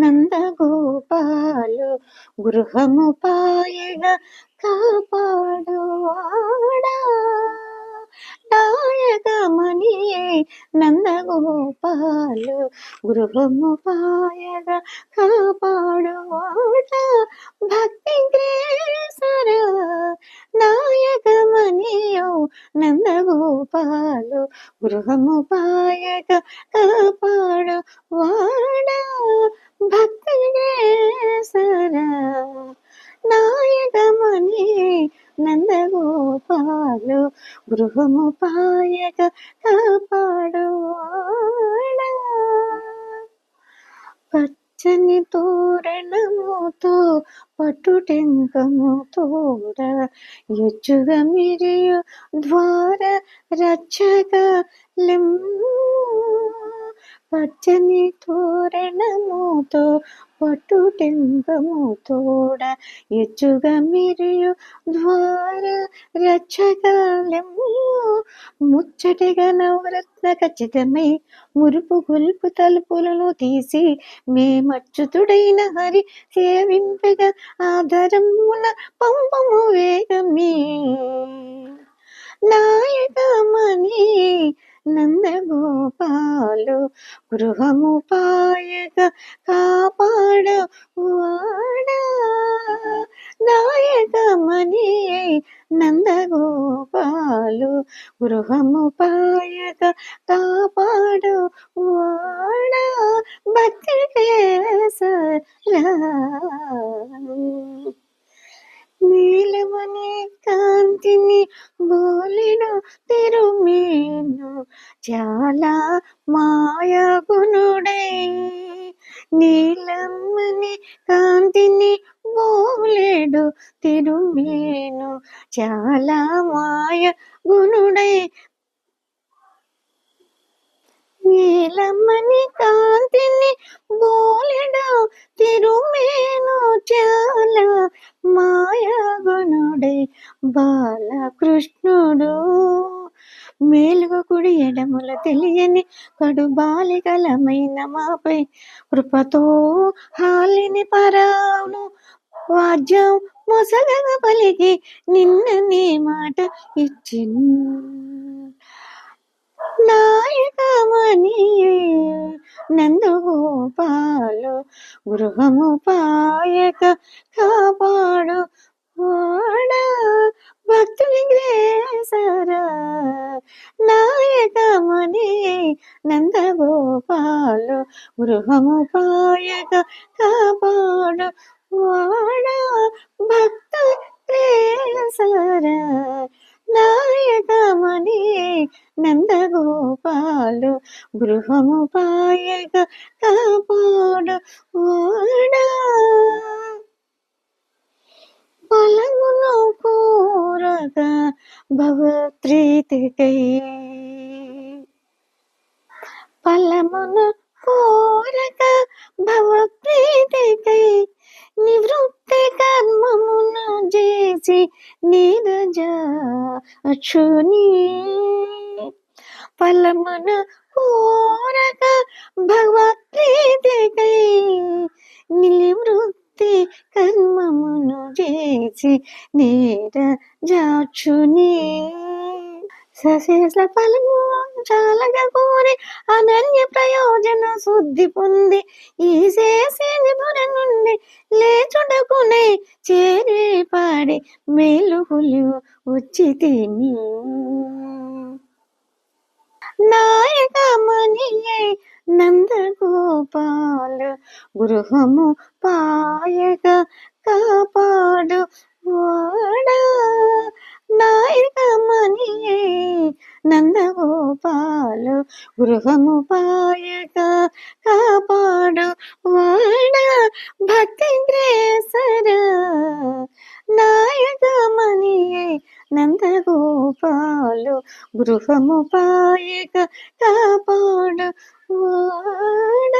నందగోపాలు గృహము పాయగ కాపాడువాడా. నాయకమణి నందగోపాలు గృహము పాయగ కాపాడు నందగోపాలు గృహము పాయగ కాపాడు వాడ భక్తి గ్రేసర నాయకమణి నందగోపాలు గృహము పాయక కాపాడువాడ పచ్చని తోరణముతో పట్టుటెంకము తోడ ఎచ్చుగా మిరియు ద్వార రక్షక పచ్చని తోరణముతో పట్టుటెంకము తోడ ఎచ్చుగా మిరియు ద్వార రక్షకాలెమ్ము ముచ్చటగా నవరత్న ఖచ్చితమై మురుపు గుల్పు తలుపులను తీసి మేమచ్చుతుడైన హరి సేవింపగా ఆధారమున పంపము వేగమే. నాయకమని నందగోపాలు గృహము పాయక కాపాడ నాయకమని నందగోపాలు గృహము పాయక కాపాడు వాడ భక్తి నీలమనే కాంతిని బోలిను తిరుమేను చాలా మాయగుణుడై. నీలమ్మని కాంతిని బోలేడు తిరుమేను చాలా మాయ గుణుడై నీలమ్మని కా కృష్ణుడు మేలుగు కుడి ఎడముల తెలియని కడు బాలికలమైన మాపై కృపతో హాలిని పరాను వాద్యం మొసగగా పలికి నిన్న నీ మాట ఇచ్చిన్. నాయకమణి నందగోపాలు గృహము పాయక కాపాడు గృహముపాయక కాపాడు వాడ భక్త ప్రేసర నాయకమణి నందగోపాలు గృహముపాయక కాపాడు వాడ పొలమును కోరగా భవత్రీతికై ఫలమును భవప్రీతికై నివృత్తి కర్మమును చేసి నీరజ అక్షుని ఫలమును కోరక భగవత్ప్రీతికై నివృత్తి కర్మమును చేసి నీరజాక్షుని సశేష ఫలము చాలగా కోరి అనన్య ప్రయోజన శుద్ధి పొంది ఈ చేసేది బుర నుండి లేచుడకునే చేరే పాడి మేలుకులు వచ్చి తిని నాయకమణి నందగోపాల గృహము పాయక కాపాడు గృహముపాయక కాపాడు వాణ భక్తింద్రేసర. నాయకమణియే నందగోపాలు గృహముపాయక కాపాడు వాణ